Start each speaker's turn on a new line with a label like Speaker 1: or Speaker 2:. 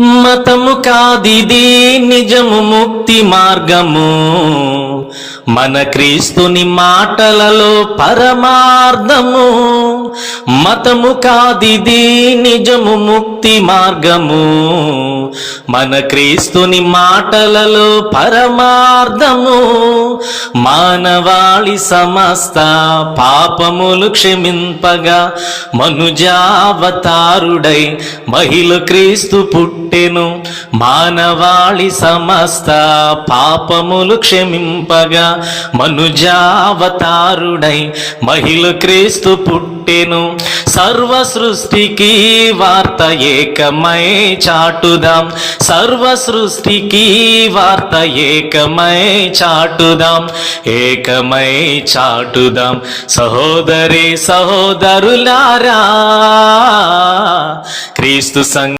Speaker 1: మతము కాదిది నిజము ముక్తి మార్గము. మన క్రీస్తుని మాటలలో పరమార్థము. మతము కాదిది నిజము ముక్తి మార్గము. మన క్రీస్తుని మాటలలో పరమార్థము. మానవాళి సమస్త పాపములు క్షమింపగా మనుజావతారుడై మహిళ క్రీస్తు పుట్టెను. మానవాళి సమస్త పాపములు క్షమింపగా మనుజావతారుడై మహిళ క్రీస్తు పుట్టెను సర్వ సృష్టికి వార్త ఏకమై చాటుదాం. సర్వ సృష్టికి వార్త ఏకమై చాటుదాం. ఏకమై చాటుదాం. సహోదరి సహోదరులారా క్రీస్తు సంఘ